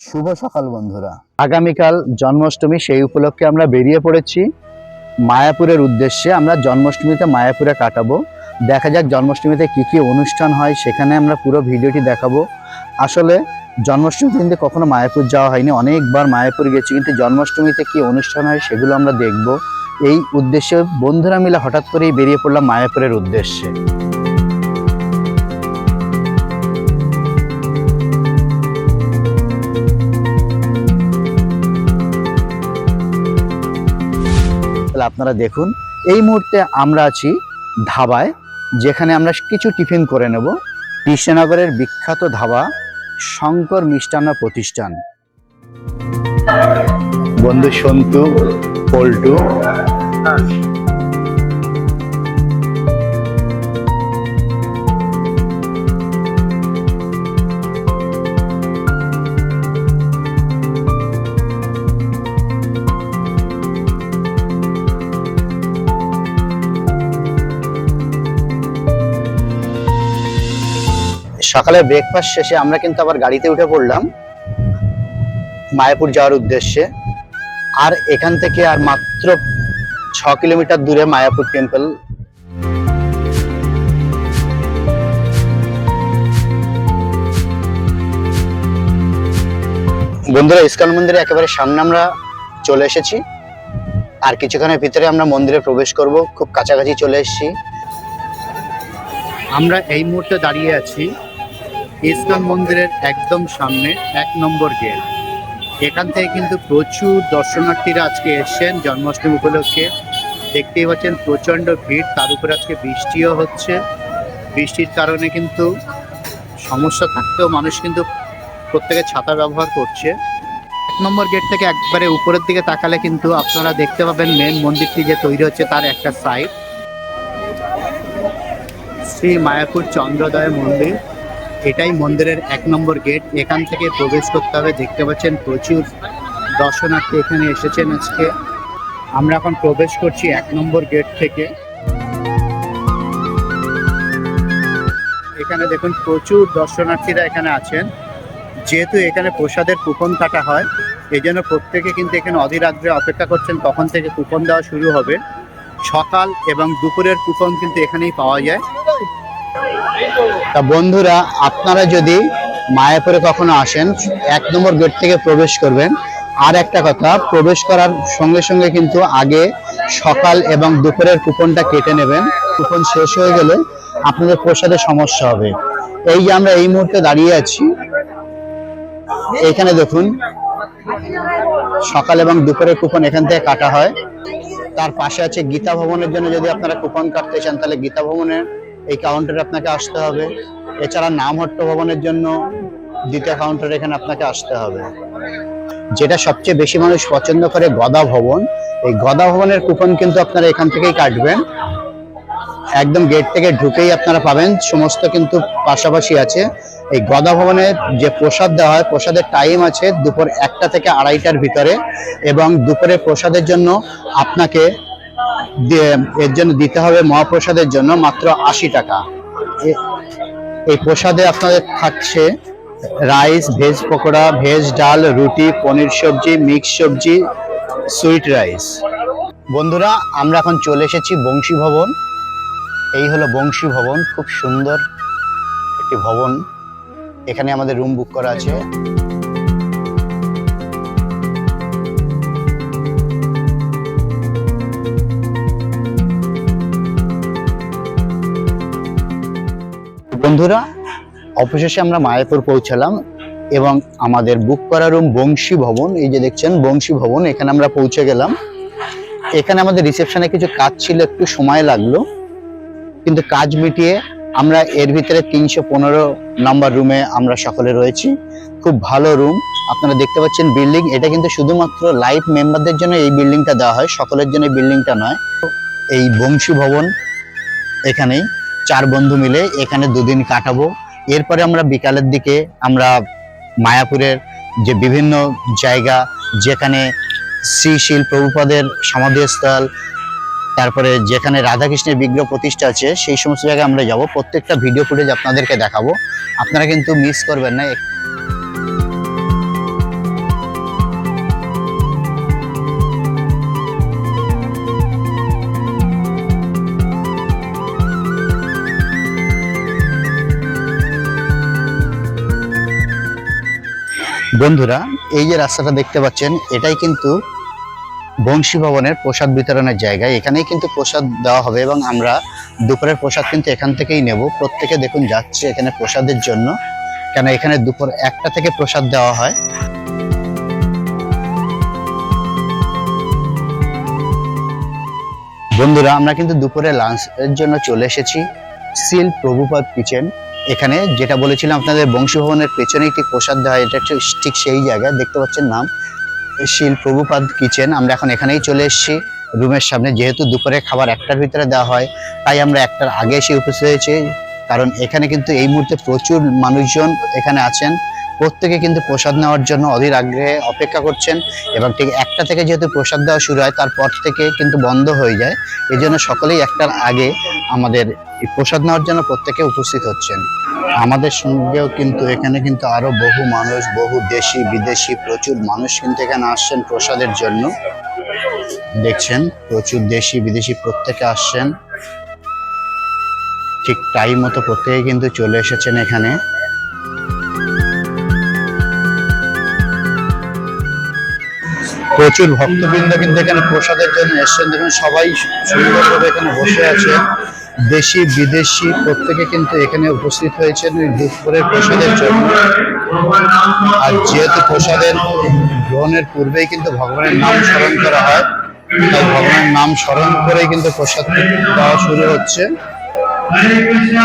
শুভ সকাল, বন্ধুরা। আগামীকাল জন্মাষ্টমী, সেই উপলক্ষে আমরা বেরিয়ে পড়েছি। মায়াপুরের উদ্দেশ্যে আমরা জন্মাষ্টমীতে মায়াপুরে কাটাবো। দেখা যাক জন্মাষ্টমীতে কি কি অনুষ্ঠান হয়, সেখানে আমরা পুরো ভিডিওটি দেখাবো। আসলে জন্মাষ্টমীতে কিন্তু কখনো মায়াপুর যাওয়া হয়নি। অনেকবার মায়াপুর গেছি, কিন্তু জন্মাষ্টমীতে কি অনুষ্ঠান হয় সেগুলো আমরা দেখব। এই উদ্দেশ্যে বন্ধুরা মিলে হঠাৎ করেই বেরিয়ে পড়লাম মায়াপুরের উদ্দেশ্যে। আপনারা দেখুন। এই মুহূর্তে আমরা আছি ধাবায়, যেখানে আমরা কিছু টিফিন করে নেব। কৃষ্ণনগরের বিখ্যাত ধাবা শঙ্কর মিষ্টান্ন প্রতিষ্ঠান। বন্ধু সন্তু, পল্টু সকালে ব্রেকফাস্ট শেষে আমরা কিন্তু আবার গাড়িতে উঠে পড়লাম মায়াপুর যাওয়ার উদ্দেশ্যে। আর এখান থেকে আর মাত্র ছ কিলোমিটার দূরে মায়াপুর টেম্পল বন্ধুরা, ইস্কন মন্দিরে একেবারে সামনে আমরা চলে এসেছি। আর কিছুক্ষণের ভিতরে আমরা মন্দিরে প্রবেশ করব। খুব কাছাকাছি চলে এসেছি। আমরা এই মুহূর্তে দাঁড়িয়ে আছি ইস্কন মন্দিরের একদম সামনে এক নম্বর গেট। এখান থেকে কিন্তু প্রচুর দর্শনার্থীরা আজকে এসছেন, জন্মাষ্টমী উপলক্ষে। দেখতেই পাচ্ছেন প্রচণ্ড ভিড়, তার উপরে আজকে বৃষ্টিও হচ্ছে। বৃষ্টির কারণে কিন্তু সমস্যা থাকতেও মানুষ কিন্তু প্রত্যেকে ছাতা ব্যবহার করছে। এক নম্বর গেট থেকে একবারে উপরের দিকে তাকালে কিন্তু আপনারা দেখতে পাবেন মেন মন্দিরটি যে তৈরি হচ্ছে তার একটা সাইড শ্রী মায়াপুর চন্দ্রোদয় মন্দির। এটাই মন্দিরের এক নম্বর গেট। এখান থেকে প্রবেশ করতে হবে। দেখতে পাচ্ছেন প্রচুর দর্শনার্থী এখানে এসেছেন আজকে। আমরা এখন প্রবেশ করছি এক নম্বর গেট থেকে। এখানে দেখুন প্রচুর দর্শনার্থীরা এখানে আছেন। যেহেতু এখানে প্রসাদের কুপন কাটা হয় এই জন্য প্রত্যেকে কিন্তু এখানে অধীরাত্রে অপেক্ষা করছেন কখন থেকে কুপন দেওয়া শুরু হবে। সকাল এবং দুপুরের কুপন কিন্তু এখানেই পাওয়া যায়। তা বন্ধুরা, আপনারা যদি মায়াপুরে কখনো আসেন, এক নম্বর গেট থেকে প্রবেশ করবেন। আর একটা কথা, প্রবেশ করার সঙ্গে সঙ্গে কিন্তু আগে সকাল এবং দুপুরের কুপনটা কেটে নেবেন। কুপন শেষ হয়ে গেলে আপনাদের প্রসাদে সমস্যা হবে। এই যে আমরা এই মুহূর্তে দাঁড়িয়ে আছি, এখানে দেখুন, সকাল এবং দুপুরের কুপন এখান থেকে কাটা হয়। তার পাশে আছে গীতা ভবনের জন্য যদি আপনারা কুপন কাটতে চান, তাহলে গীতা ভবনের এই কাউন্টারে আপনাকে আসতে হবে। এছাড়া নামহট্ট ভবনের জন্য দ্বিতীয় কাউন্টারে এখানে আপনাকে আসতে হবে। যেটা সবচেয়ে বেশি মানুষ পছন্দ করে গদা ভবন। এই গদা ভবনের কুপন কিন্তু আপনারা এখান থেকেই কাটবেন। একদম গেট থেকে ঢুকেই আপনারা পাবেন। সমস্ত কিন্তু পাশাপাশি আছে। এই গদা ভবনের যে প্রসাদ দেওয়া হয়, প্রসাদের টাইম আছে দুপুর একটা থেকে আড়াইটার ভিতরে এবং দুপুরে প্রসাদের জন্য আপনাকে এর জন্য দিতে হবে মহাপ্রসাদের জন্য মাত্র আশি টাকা। এই প্রসাদে আপনাদের থাকছে রাইস, ভেজ পকোড়া, ভেজ ডাল, রুটি, পনির সবজি, মিক্স সবজি, সুইট রাইস। বন্ধুরা, আমরা এখন চলে এসেছি বংশী ভবন। এই হলো বংশী ভবন, খুব সুন্দর একটি ভবন। এখানে আমাদের রুম বুক করা আছে। বন্ধুরা, অবশেষে আমরা মায়াপুর পৌঁছালাম এবং আমাদের বুক করা রুম বংশী ভবন, এই যে দেখছেন বংশী ভবন, এখানে আমরা পৌঁছে গেলাম। এখানে আমাদের রিসেপশনে কিছু কাজ ছিল, একটু সময় লাগল। কিন্তু কাজ মিটিয়ে আমরা এর ভিতরে তিনশো পনেরো নাম্বার রুমে আমরা সকলে রয়েছি। খুব ভালো রুম আপনারা দেখতে পাচ্ছেন বিল্ডিং এটা কিন্তু শুধুমাত্র লাইভ মেম্বারদের জন্য এই বিল্ডিংটা দেওয়া হয়, সকলের জন্য এই বিল্ডিংটা নয়। এই বংশী ভবন এখানেই। চার বন্ধু মিলে এখানে দুদিন কাটাবো। এরপরে আমরা বিকালের দিকে আমরা মায়াপুরের যে বিভিন্ন জায়গা, যেখানে শ্রীশীল প্রভুপাদের সমাধিস্থল, তারপরে যেখানে রাধাকৃষ্ণের বিগ্রহ প্রতিষ্ঠা আছে, সেই সমস্ত জায়গায় আমরা যাব। প্রত্যেকটা ভিডিও ফুটেজ আপনাদেরকে দেখাবো। আপনারা কিন্তু মিস করবেন না। বন্ধুরা, এই যে রাস্তাটা দেখতে পাচ্ছেন, এটাই কিন্তু বংশী ভবনের প্রসাদ বিতরণের জায়গা। এখানেই কিন্তু প্রসাদ দেওয়া হবে এবং আমরা দুপুরের প্রসাদ কিন্তু এখান থেকেই নেব। প্রত্যেকে দেখুন যাচ্ছে এখানে প্রসাদের জন্য। কেন এখানে দুপুর একটা থেকে প্রসাদ দেওয়া হয়। বন্ধুরা, আমরা কিন্তু দুপুরে লাঞ্চের জন্য চলে এসেছি। সিল প্রভুপাদ কিচেন। এখানে যেটা বলেছিলাম আপনাদের বংশীভবনের পেছনে একটি প্রসাদ দেওয়া এটা ঠিক সেই জায়গায়, দেখতে পাচ্ছেন নাম। শিল প্রভুপাদ কিচেন, আমরা এখন এখানেই চলে এসেছি রুমের সামনে, যেহেতু দুপুরে খাবার একটার ভিতরে দেওয়া হয়, তাই আমরা একটার আগে এসে উপস্থিত হয়েছি, কারণ এখানে কিন্তু এই মুহূর্তে প্রচুর মানুষজন এখানে আছেন। প্রত্যেকে কিন্তু প্রসাদ নেওয়ার জন্য অধীর আগ্রহে অপেক্ষা করছেন এবং ঠিক একটা থেকে যেহেতু প্রসাদ দেওয়া শুরু হয়, তারপর থেকে কিন্তু বন্ধ হয়ে যায়। এই জন্য সকলেই একটার আগে আমাদের এই প্রসাদ নেওয়ার জন্য প্রত্যেকে উপস্থিত হচ্ছেন। আমাদের সঙ্গেও কিন্তু এখানে কিন্তু আরও বহু মানুষ, বহু দেশি, বিদেশি, প্রচুর মানুষ কিন্তু এখানে আসছেন প্রসাদের জন্য। দেখছেন, প্রচুর দেশি, বিদেশি প্রত্যেকে আসছেন। ঠিক টাইম মতো প্রত্যেকে কিন্তু চলে এসেছেন এখানে। প্রচুর ভক্তবৃন্দ কিন্তু এখানে প্রসাদের জন্য এসছেন। দেখুন সবাই সুন্দরভাবে এখানে বসে আছে। দেশি বিদেশি প্রত্যেকে কিন্তু এখানে উপস্থিত হয়েছেন ওই দুপুরের প্রসাদের জন্য। আর যেহেতু প্রসাদের গ্রহণের পূর্বেই কিন্তু ভগবানের নাম স্মরণ করা হয় তাই ভগবানের নাম স্মরণ করেই কিন্তু প্রসাদ দেওয়া শুরু হচ্ছে। Krishna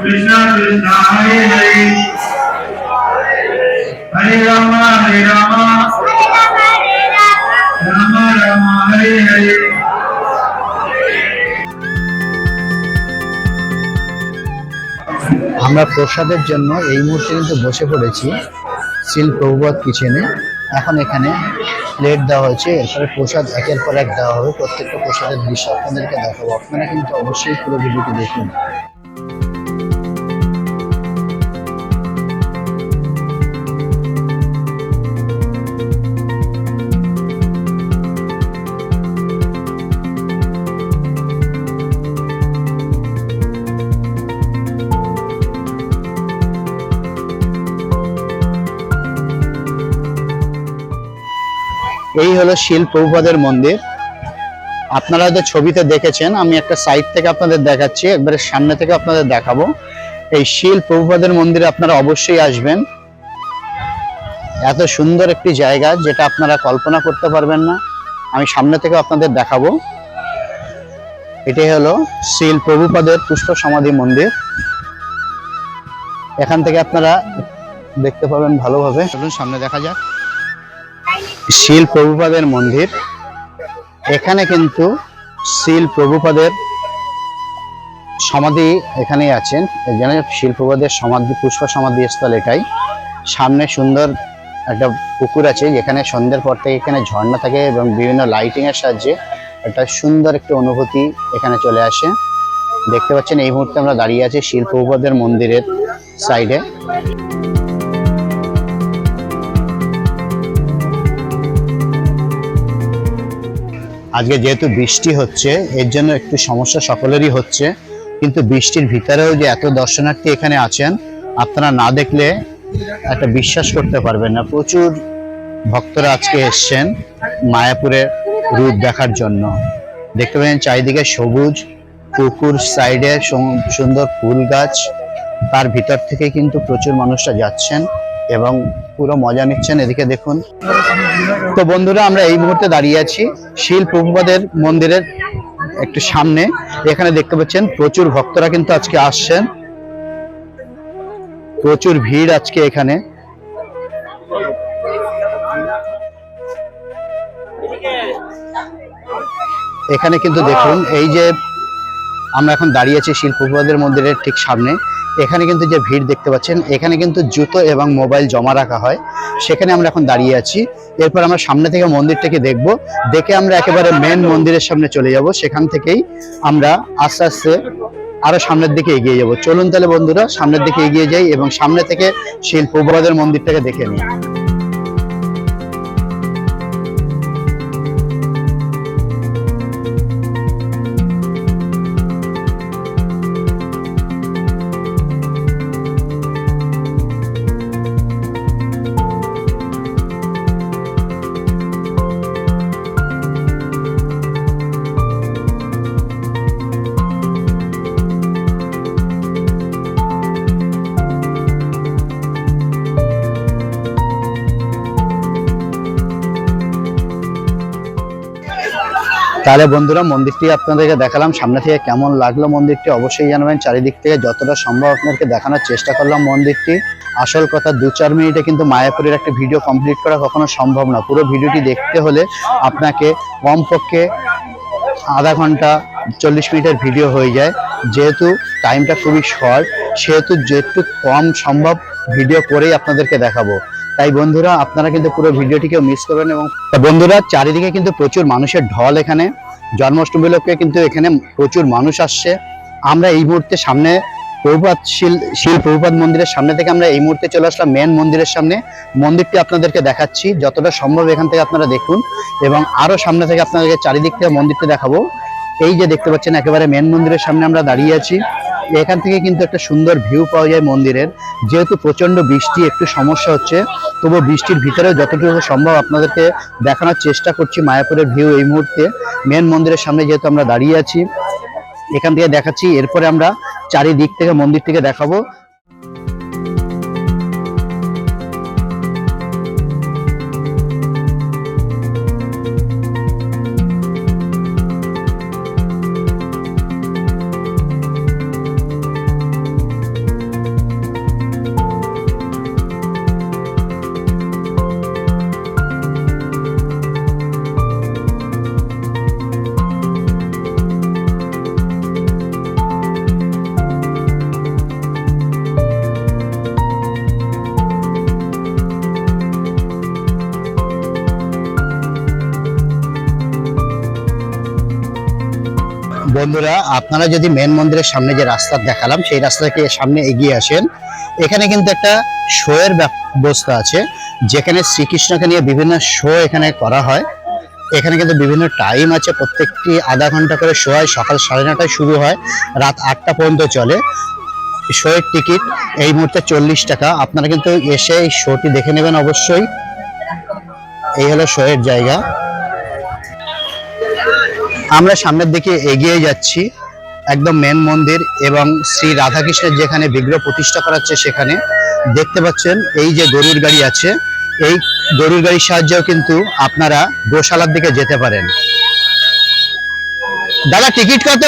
Krishna, Hare Hare, Hare Rama, Hare Rama, Rama Rama, Hare Hare. আমরা প্রসাদের জন্য এই মুহূর্তে কিন্তু বসে পড়েছি। সিল প্রভুবাদ কিচেনে। এখন এখানে প্লেট দেওয়া হয়েছে। এরপরে প্রসাদ একের পর এক দেওয়া হবে। প্রত্যেকটা প্রসাদের দৃশ্য আপনাদেরকে দেখাবো। আপনারা কিন্তু অবশ্যই পুরো ভিডিওটি দেখুন। এই হলো শিল প্রভুপাদের মন্দির। আপনারা হয়তো ছবিতে দেখেছেন, আমি একটা সাইড থেকে আপনাদের দেখাচ্ছি, একবারে সামনে থেকে আপনাদের দেখাবো। এই শিল প্রভুপাদের মন্দিরে আপনারা অবশ্যই আসবেন। এত সুন্দর একটি জায়গা যেটা আপনারা কল্পনা করতে পারবেন না। আমি সামনে থেকে আপনাদের দেখাবো। এটাই হলো শিল প্রভুপাদের পুষ্প সমাধি মন্দির। এখান থেকে আপনারা দেখতে পাবেন ভালোভাবে। চলুন সামনে দেখা যাক। শিল প্রভুপাদের মন্দির। এখানে কিন্তু শিল প্রভুপাদের সমাধি এখানেই আছেন এখানে শিল প্রভুপাদের সমাধি, পুষ্প সমাধি স্থল এটাই। সামনে সুন্দর একটা পুকুর আছে, যেখানে সন্ধ্যের পর থেকে এখানে ঝর্ণা থাকে এবং বিভিন্ন লাইটিং এর সাহায্যে একটা সুন্দর একটা অনুভূতি এখানে চলে আসে। দেখতে পাচ্ছেন, এই মুহূর্তে আমরা দাঁড়িয়ে আছি শিল প্রভুপাদের মন্দিরের সাইডে আজকে যেহেতু বৃষ্টি হচ্ছে, এর জন্য একটু সমস্যা সকলেরই হচ্ছে। কিন্তু বৃষ্টির ভিতরেও যে এত দর্শনার্থী এখানে আছেন, আপনারা না দেখলে একটা বিশ্বাস করতে পারবেন না। প্রচুর ভক্তরা আজকে এসছেন মায়াপুরে রূপ দেখার জন্য। দেখতে পাচ্ছেন চারিদিকে সবুজ পুকুর সাইডে সুন্দর ফুল গাছ। তার ভিতর থেকে কিন্তু প্রচুর মানুষরা যাচ্ছেন। এবং পুরো মজা নিচ্ছেন। এদিকে দেখুন। তো বন্ধুরা, আমরা এই মুহূর্তে দাঁড়িয়ে আছি শিল প্রভুপাদের মন্দিরের একটু সামনে। এখানে দেখতে পাচ্ছেন, প্রচুর ভক্তরা কিন্তু আজকে আসছেন। প্রচুর ভিড় আজকে এখানে। এখানে কিন্তু দেখুন, এই যে আমরা এখন দাঁড়িয়ে আছি শিল প্রভুপাদের মন্দিরের ঠিক সামনে। এখানে কিন্তু যে ভিড় দেখতে পাচ্ছেন, এখানে কিন্তু জুতো এবং মোবাইল জমা রাখা হয়। সেখানে আমরা এখন দাঁড়িয়ে আছি। এরপর আমরা সামনে থেকে মন্দিরটাকে দেখব। দেখে আমরা একেবারে মেন মন্দিরের সামনে চলে যাব। সেখান থেকেই আমরা আস্তে আস্তে আরও সামনের দিকে এগিয়ে যাব। চলুন তাহলে বন্ধুরা, সামনের দিকে এগিয়ে যাই এবং সামনে থেকে শিল প্রভুপাদের মন্দিরটাকে দেখে নিই। তাহলে বন্ধুরা, মন্দিরটি আপনাদেরকে দেখালাম। সামনে থেকে কেমন লাগল মন্দিরটি অবশ্যই জানাবেন। চারিদিক থেকে যতটা সম্ভব আপনাদেরকে দেখানোর চেষ্টা করলাম মন্দিরটি। আসল কথা, দু চার মিনিটে কিন্তু মায়াপুরের একটা ভিডিও কমপ্লিট করা কখনো সম্ভব না। পুরো ভিডিওটি দেখতে হলে আপনাকে কমপক্ষে আধা ঘণ্টা, চল্লিশ মিনিটের ভিডিও হয়ে যায়। যেহেতু টাইমটা খুবই শর্ট সেহেতু যেহেতু কম সম্ভব ভিডিও করেই আপনাদেরকে দেখাবো। তাই বন্ধুরা, আপনারা কিন্তু পুরো ভিডিওটিকেও মিস করবেন এবং বন্ধুরা, চারিদিকে কিন্তু প্রচুর মানুষের ঢল এখানে। জন্মাষ্টমী উপলক্ষে কিন্তু এখানে প্রচুর মানুষ আসছে। আমরা এই মুহূর্তে সামনে প্রভুপাত শিল শিল প্রভুপাত মন্দিরের সামনে থেকে আমরা এই মুহূর্তে চলে আসলাম মেন মন্দিরের সামনে। মন্দিরটি আপনাদেরকে দেখাচ্ছি, যতটা সম্ভব এখান থেকে আপনারা দেখুন এবং আরও সামনে থেকে আপনাদেরকে চারিদিক থেকে মন্দিরটি দেখাবো। এই যে দেখতে পাচ্ছেন, একেবারে মেন মন্দিরের সামনে আমরা দাঁড়িয়ে আছি। এখান থেকে কিন্তু একটা সুন্দর ভিউ পাওয়া যায় মন্দিরের। যেহেতু প্রচণ্ড বৃষ্টি, একটু সমস্যা হচ্ছে তবু বৃষ্টির ভিতরে যতটুকু সম্ভব আপনাদেরকে দেখানোর চেষ্টা করছি মায়াপুরের ভিউ এই মুহূর্তে। মেন মন্দিরের সামনে যেহেতু আমরা দাঁড়িয়ে আছি, এখান থেকে দেখাচ্ছি, এরপরে আমরা চারিদিক থেকে, মন্দির থেকে দেখাবো। বন্ধুরা, আপনারা যদি মেন মন্দিরের সামনে যে রাস্তা দেখালাম, সেই রাস্তাকে সামনে এগিয়ে আসেন। এখানে কিন্তু একটা শোয়ের ব্যবস্থা আছে, যেখানে শ্রীকৃষ্ণকে নিয়ে বিভিন্ন শো এখানে করা হয়। এখানে কিন্তু বিভিন্ন টাইম আছে, প্রত্যেকটি আধা ঘণ্টা করে শো হয়, সকাল সাড়ে নটায় শুরু হয়, রাত আটটা পর্যন্ত চলে। শোয়ের টিকিট এই মুহূর্তে চল্লিশ টাকা। আপনারা কিন্তু এসে এই শোটি দেখে নেবেন অবশ্যই। এই হলো শোয়ের জায়গা। আমরা সামনের দিকে এগিয়ে যাচ্ছি, একদম মেন মন্দির এবং শ্রী রাধাকৃষ্ণের যেখানে বিগ্রহ প্রতিষ্ঠা করা হচ্ছে সেখানে। দেখতে পাচ্ছেন, এই যে গরুর গাড়ি আছে, এই গরুর গাড়ির সাহায্যেও কিন্তু আপনারা গোশালার দিকে যেতে পারেন। দাদা, টিকিট কত?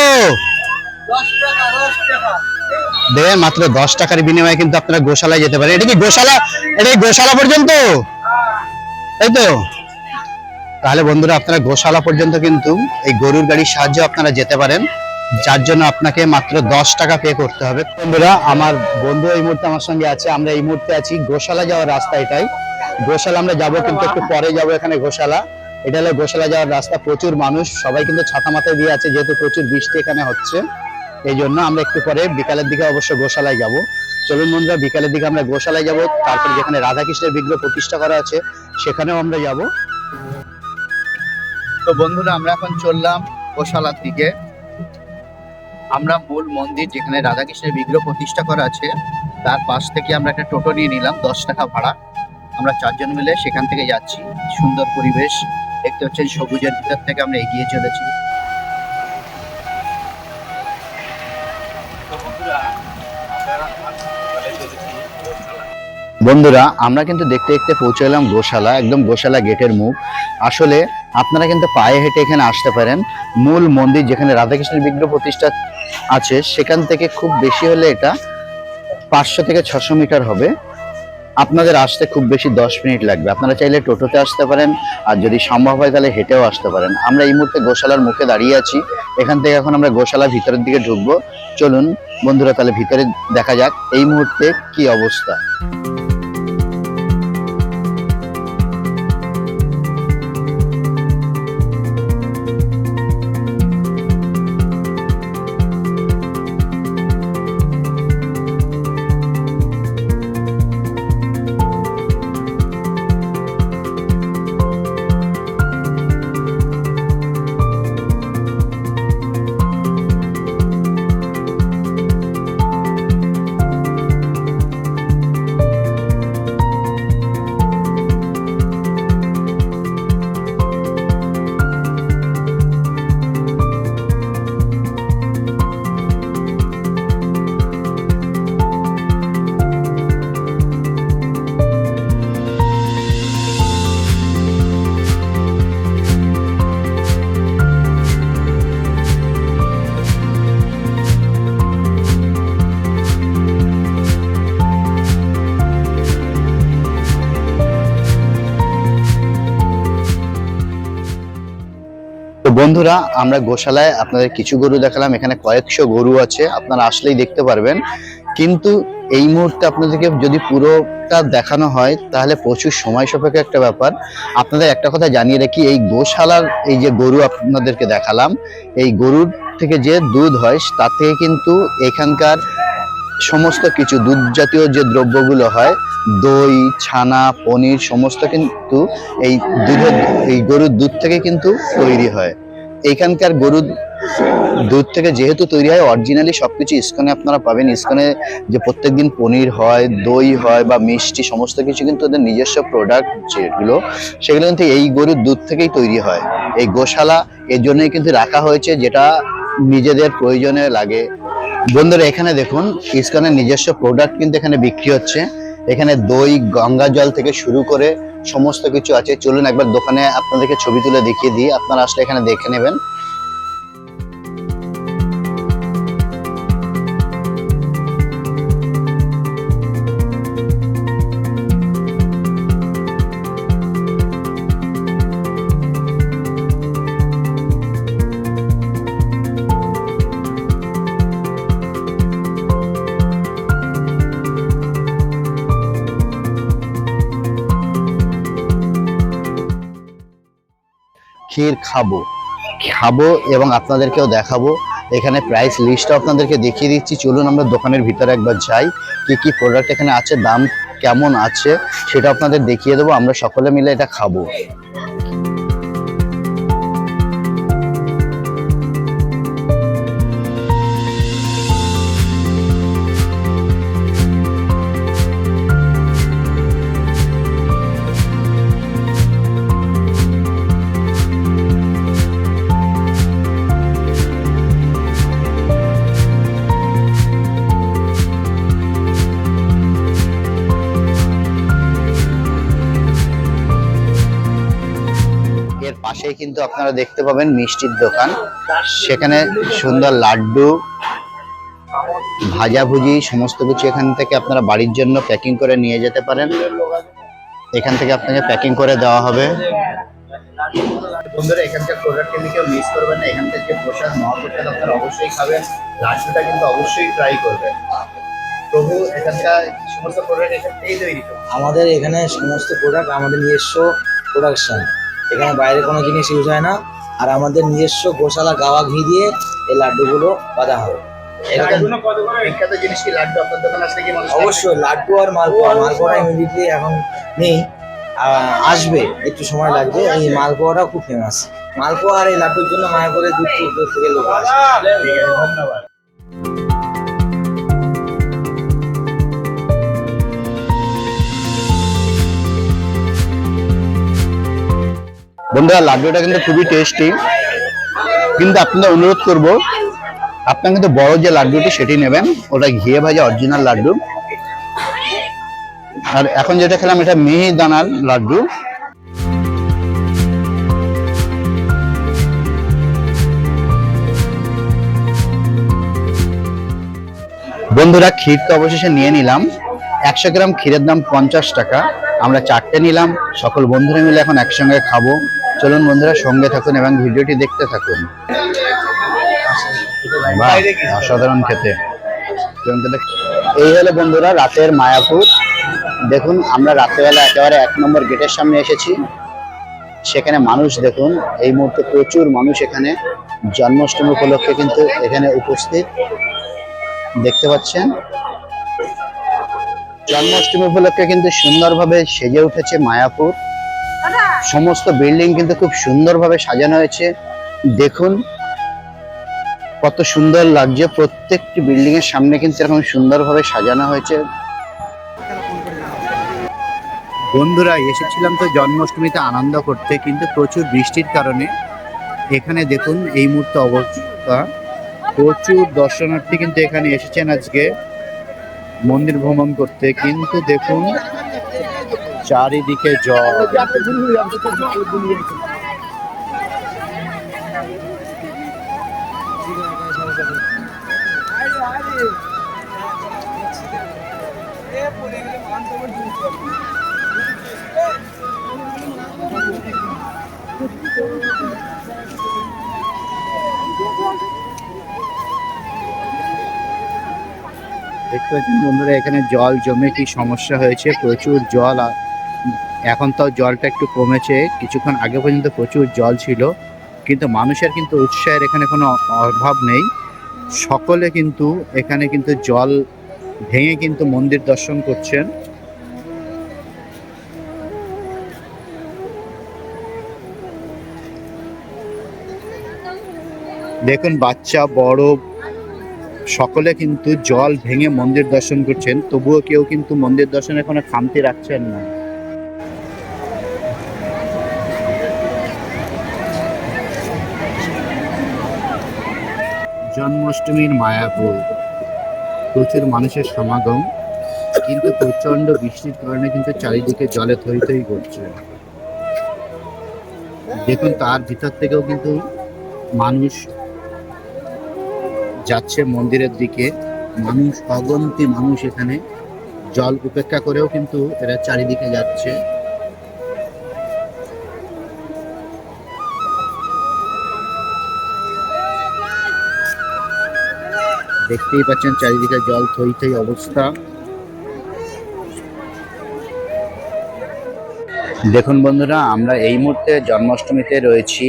দেখেন মাত্র দশ টাকার বিনিময়ে কিন্তু আপনারা গোশালায় যেতে পারেন। এটা কি গোশালা? এটা গোশালা পর্যন্ত? তাই তো। তাহলে বন্ধুরা, আপনারা গোশালা পর্যন্ত কিন্তু এই গরুর গাড়ির সাহায্যে আপনারা যেতে পারেন। যার জন্য আপনাকে মাত্র দশ টাকা পে করতে হবে। বন্ধুরা, আমার বন্ধু এই মুহূর্তে আমার সঙ্গে আছে। আমরা এই মুহূর্তে আছি গোশালা যাওয়ার রাস্তা এটাই। গোশালা আমরা যাব কিন্তু একটু পরে যাব এখানে গোশালা। এটা হলো গোশালা যাওয়ার রাস্তা। প্রচুর মানুষ। সবাই কিন্তু ছাতা মাথায় দিয়ে আছে, যেহেতু প্রচুর বৃষ্টি এখানে হচ্ছে। এই জন্য আমরা একটু পরে বিকালের দিকে অবশ্য গোশালায় যাব। চলুন বন্ধুরা, বিকালের দিকে আমরা গোশালায় যাব। তারপরে যেখানে রাধাকৃষ্ণের বিগ্রহ প্রতিষ্ঠা করা আছে, সেখানেও আমরা যাব। তো বন্ধুরা, আমরা এখন চললাম গোশালার দিকে। আমরা মূল মন্দির যেখানে রাধাকৃষ্ণের বিগ্রহ প্রতিষ্ঠা করা আছে, তার পাশ থেকে আমরা একটা টোটো নিয়ে নিলাম, দশ টাকা ভাড়া। আমরা চারজন মিলে সেখান থেকে যাচ্ছি। সুন্দর পরিবেশ, দেখতে হচ্ছেন সবুজের ভিতর থেকে আমরা এগিয়ে চলেছি। বন্ধুরা, আমরা কিন্তু দেখতে দেখতে পৌঁছে এলাম গোশালা, একদম গোশালা গেটের মুখ। আসলে আপনারা কিন্তু পায়ে হেঁটে এখানে আসতে পারেন। মূল মন্দির যেখানে রাধাকৃষ্ণের বিগ্রহ প্রতিষ্ঠা আছে, সেখান থেকে খুব বেশি হলে এটা পাঁচশো থেকে ছশো মিটার হবে। আপনাদের আসতে খুব বেশি দশ মিনিট লাগবে। আপনারা চাইলে টোটোতে আসতে পারেন, আর যদি সম্ভব হয় তাহলে হেঁটেও আসতে পারেন। আমরা এই মুহূর্তে গোশালার মুখে দাঁড়িয়ে আছি। এখান থেকে এখন আমরা গোশালার ভিতরের দিকে ঢুকবো। চলুন, বন্ধুরা, তাহলে ভিতরে দেখা যাক এই মুহূর্তে কি অবস্থা। বন্ধুরা, আমরা গোশালায় আপনাদের কিছু গরু দেখালাম। এখানে কয়েকশো গরু আছে, আপনারা আসলেই দেখতে পারবেন। কিন্তু এই মুহূর্তে আপনাদেরকে যদি পুরোটা দেখানো হয়, তাহলে প্রচুর সময় সাপেক্ষ একটা ব্যাপার। আপনাদের একটা কথা জানিয়ে রাখি, এই গোশালার এই যে গরু আপনাদেরকে দেখালাম, এই গরুর থেকে যে দুধ হয়, তার থেকে কিন্তু এখানকার সমস্ত কিছু দুধ জাতীয় যে দ্রব্যগুলো হয়, দই, ছানা, পনির, সমস্ত কিন্তু এই দুধের, এই গরুর দুধ থেকে কিন্তু তৈরি হয়। এইখানকার গরুর দুধ থেকে যেহেতু তৈরি হয় অরিজিনালি সবকিছু ইস্কনে আপনারা পাবেন। ইস্কনে যে প্রত্যেকদিন পনির হয়, দই হয় বা মিষ্টি, সমস্ত কিছু কিন্তু ওদের নিজস্ব প্রোডাক্ট যেগুলো, সেগুলো কিন্তু এই গরুর দুধ থেকেই তৈরি হয়। এই গোশালা, এর জন্যই কিন্তু রাখা হয়েছে, যেটা নিজেদের প্রয়োজনে লাগে। বন্ধুরা, এখানে দেখুন, ইস্কনের নিজস্ব প্রোডাক্ট কিন্তু এখানে বিক্রি হচ্ছে। এখানে দই, গঙ্গা জল থেকে শুরু করে সমস্ত কিছু আছে। চলুন একবার দোকানে আপনাদেরকে ছবি তুলে দেখিয়ে দিই। আপনারা আসলে এখানে দেখে নেবেন। ক্ষীর খাব। খাব এবং আপনাদেরকেও দেখাবো। এখানে প্রাইস লিস্টটা আপনাদেরকে দেখিয়ে দিচ্ছি। চলুন আমরা দোকানের ভিতরে একবার যাই। কি কি প্রোডাক্ট এখানে আছে, দাম কেমন আছে, সেটা আপনাদের দেখিয়ে দেবো। আমরা সকলে মিলে এটা খাব। পাশেই কিন্তু আপনারা দেখতে পাবেন মিষ্টির দোকান। সেখানে সুন্দর লাড্ডু ভাজাভুজি সমস্ত কিছু এখান থেকে আপনারা বাড়ির জন্য প্যাকিং করে নিয়ে যেতে পারেন। এখান থেকে আপনাকে প্যাকিং করে দেওয়া হবে। বন্ধুরা এখানকার প্রোডাক্ট কিন্তু কেউ মিস করবেন না। এখান থেকে প্রসাদ মহাপ্রসাদ আপনারা অবশ্যই খাবেন। লাড্ডুটা কিন্তু অবশ্যই ট্রাই করবেন। প্রভু এখানকার সমস্ত প্রোডাক্ট এখান থেকেই তৈরি আমাদের এখানে সমস্ত প্রোডাক্ট আমাদের নিজস্ব প্রোডাকশন এখানে বাইরে কোনো জিনিস ইউজ হয় না। আর আমাদের নিজস্ব গোশালা গাওয়া ঘি দিয়ে এই লাড্ডুগুলো বাঁধা হয়। মানুষ অবশ্যই লাড্ডু আর মালপোয়া। মালপোয়াটা ইমিডিয়েটলি এখন নেই। আহ, আসবে একটু সময় লাগবে। এই মালপোয়াটাও খুব ফেমাস মালপোয়া আর এই লাড্ডুর জন্য মায়াপুরে দূর থেকে দূর থেকে লোক আসে। ধন্যবাদ। বন্ধুরা, লাড্ডুটা কিন্তু খুবই টেস্টি কিন্তু আপনাদের অনুরোধ করব, আপনারা কিন্তু বড় যে লাড্ডুটি সেটি নেবেন, ওটা ঘিয়ে ভাজা অরিজিনাল লাড্ডু। আর এখন যেটা খেলাম, এটা মিহি দানার লাড্ডু। বন্ধুরা, ক্ষীর তো অবশেষে নিয়ে নিলাম। একশো গ্রাম ক্ষীরের দাম পঞ্চাশ টাকা। আমরা চারটে নিলাম। সকল বন্ধুরা মিলে এখন একসঙ্গে খাব। চলুন বন্ধুরা, সঙ্গে থাকুন এবং ভিডিওটি দেখতে থাকুন। অসাধারণ খেতে। এই হলো বন্ধুরা রাতের মায়াপুর। দেখুন, আমরা রাত্রেবেলা একেবারে এক নম্বর গেটের সামনে এসেছি। সেখানে মানুষ, দেখুন, এই মুহূর্তে প্রচুর মানুষ এখানে। জন্মাষ্টমী উপলক্ষে কিন্তু এখানে উপস্থিত। দেখতে পাচ্ছেন? জন্মাষ্টমী উপলক্ষে কিন্তু সুন্দরভাবে সেজে উঠেছে মায়াপুর। সমস্ত বিল্ডিং কিন্তু খুব সুন্দরভাবে সাজানো হয়েছে। দেখুন, কত সুন্দর লাগছে। প্রত্যেকটি বিল্ডিং এর সামনে কিন্তু এরকম সুন্দরভাবে সাজানো হয়েছে। বন্ধুরা, এসেছিলাম তো জন্মাষ্টমীতে আনন্দ করতে, কিন্তু প্রচুর বৃষ্টির কারণে। এখানে দেখুন, এই মুহূর্তে অবস্থা। প্রচুর দর্শনার্থী কিন্তু এখানে এসেছেন আজকে। মন্দির ভ্রমণ করতে। কিন্তু দেখুন চারিদিকে জল। দেখতে পাচ্ছেন বন্ধুরা এখানে জল জমে কি সমস্যা হয়েছে? প্রচুর জল এখন তো জলটা একটু কমেছে, কিছুক্ষণ আগে পর্যন্ত প্রচুর জল ছিল, কিন্তু মানুষের কিন্তু উৎসাহের এখানে কোনো অভাব নেই। সকলে কিন্তু এখানে কিন্তু জল ভেঙে কিন্তু মন্দির দর্শন করছেন। দেখুন, বাচ্চা, বড়, সকলে কিন্তু জল ভেঙে মন্দির দর্শন করছেন, তবুও কেউ কিন্তু মন্দির দর্শনে কোনো খামতি রাখছেন না। জন্মাষ্টমীর মায়াপুর। প্রচুর মানুষের সমাগম, কিন্তু প্রচণ্ড বৃষ্টির কারণে কিন্তু চারিদিকে জলে থই থই করছে। দেখুন, তার ভিতর থেকেও কিন্তু মানুষ যাচ্ছে মন্দিরের দিকে। মানুষ, অগন্তি মানুষ এখানে। জল উপেক্ষা করেও কিন্তু এরা চারিদিকে যাচ্ছে। দেখতেই পাচ্ছেন চারিদিকে জল থই থই অবস্থা। দেখুন বন্ধুরা, আমরা এই মুহূর্তে জন্মাষ্টমীতে রয়েছি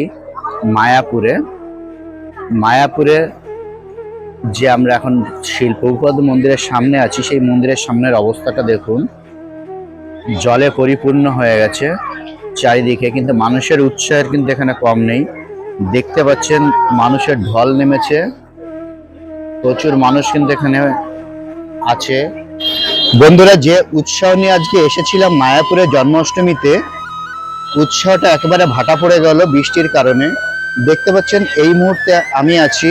মায়াপুরে। মায়াপুরে যে আমরা এখন শিল্পপদ মন্দিরের সামনে আছি, সেই মন্দিরের সামনের অবস্থাটা দেখুন। জলে পরিপূর্ণ হয়ে গেছে। চারিদিকে কিন্তু মানুষের উৎসাহের কিন্তু এখানে কম নেই। দেখতে পাচ্ছেন মানুষের ঢল নেমেছে। প্রচুর মানুষ কিন্তু এখানে আছে। বন্ধুরা, যে উৎসাহ নিয়ে আজকে এসেছিলাম মায়াপুরে জন্মাষ্টমীতে উৎসাহটা একেবারে ভাটা পড়ে গেল বৃষ্টির কারণে। দেখতে পাচ্ছেন, এই মুহূর্তে আমি আছি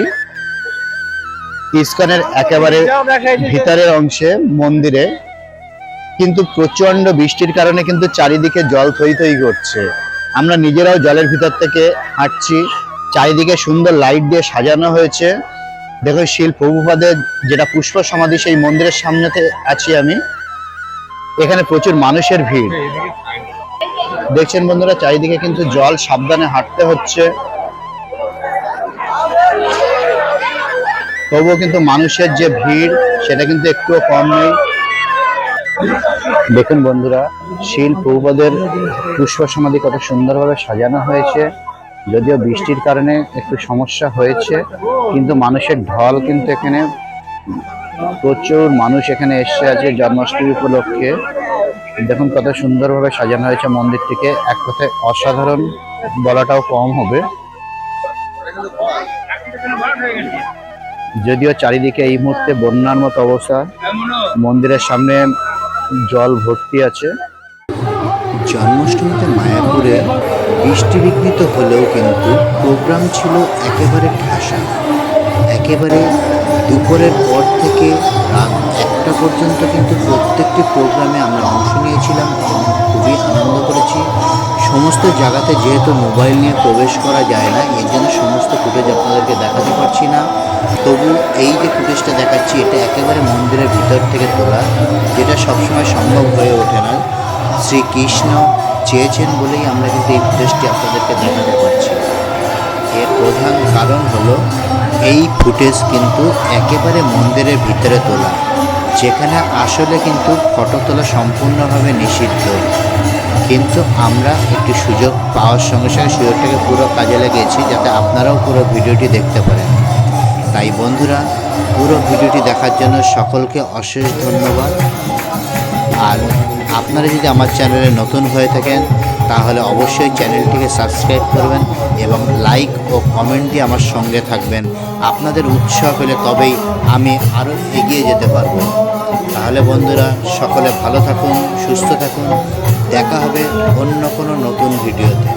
ইস্কনের একেবারে ভিতরের অংশে, মন্দিরে। কিন্তু প্রচণ্ড বৃষ্টির কারণে কিন্তু চারিদিকে জল থই থই করছে। আমরা নিজেরাও জলের ভিতর থেকে হাঁটছি। চারিদিকে সুন্দর লাইট দিয়ে সাজানো হয়েছে। দেখো শিল প্রভুপাদের যেটা পুষ্প সমাধি সেই মন্দিরের সামনেতে আছি আমি। এখানে প্রচুর মানুষের ভিড়। দেখছেন বন্ধুরা, চারিদিকে কিন্তু জল, সাবধানে হাঁটতে হচ্ছে। তবুও কিন্তু মানুষের যে ভিড়, সেটা কিন্তু একটুও কম নেই। দেখুন বন্ধুরা, শিল প্রভুপাদের পুষ্প সমাধি কত সুন্দরভাবে সাজানো হয়েছে। যদিও বৃষ্টির কারণে একটু সমস্যা হয়েছে, কিন্তু মানুষের ঢল কিন্তু এখানে প্রচুর মানুষ এখানে এসে আছে জন্মাষ্টমী উপলক্ষে দেখুন কত সুন্দরভাবে সাজানো হয়েছে মন্দিরটিকে। এক কথায় অসাধারণ বলাটাও কম হবে। যদিও চারিদিকে এই মুহূর্তে বন্যার মতো অবস্থা, মন্দিরের সামনে জল ভর্তি আছে। জন্মাষ্টমীতে মায়াপুরে বৃষ্টি বিঘ্নিত হলেও কিন্তু প্রোগ্রাম ছিল একেবারে ঠাসা। একেবারে দুপুরের পর থেকে রাত একটা পর্যন্ত কিন্তু প্রত্যেকটি প্রোগ্রামে আমরা অংশ নিয়েছিলাম। এবং খুবই আনন্দ করেছি। সমস্ত জায়গাতে যেহেতু মোবাইল নিয়ে প্রবেশ করা যায় না, এর জন্য সমস্ত ফুটেজ আপনাদেরকে দেখাতে পারছি না। তবু এই যে ফুটেজটা দেখাচ্ছি, এটা একেবারে মন্দিরের ভিতর থেকে তোলা, যেটা সবসময় সম্ভব হয়ে ওঠে না। শ্রীকৃষ্ণ চেয়েছেন বলেই আমরা কিন্তু এই ফুটেজটি আপনাদেরকে দেখাতে পারছি। এর প্রধান কারণ হলো, এই ফুটেজ কিন্তু একেবারে মন্দিরের ভিতরে তোলা, যেখানে আসলে কিন্তু ফটো তোলা সম্পূর্ণভাবে নিষিদ্ধ। কিন্তু আমরা একটি সুযোগ পাওয়ার সঙ্গে সঙ্গে সুযোগটাকে পুরো কাজে লাগিয়েছি যাতে আপনারাও পুরো ভিডিওটি দেখতে পারেন। তাই বন্ধুরা, পুরো ভিডিওটি দেখার জন্য সকলকে অশেষ ধন্যবাদ। আর আপনারা যদি আমার চ্যানেলে নতুন হয়ে থাকেন, তাহলে অবশ্যই চ্যানেলটিকে সাবস্ক্রাইব করবেন এবং লাইক ও কমেন্ট দিয়ে আমার সঙ্গে থাকবেন। আপনাদের উৎসাহ পেলে তবেই আমি আরও এগিয়ে যেতে পারব। তাহলে বন্ধুরা, সকলে ভালো থাকুন, সুস্থ থাকুন। দেখা হবে অন্য কোনো নতুন ভিডিওতে।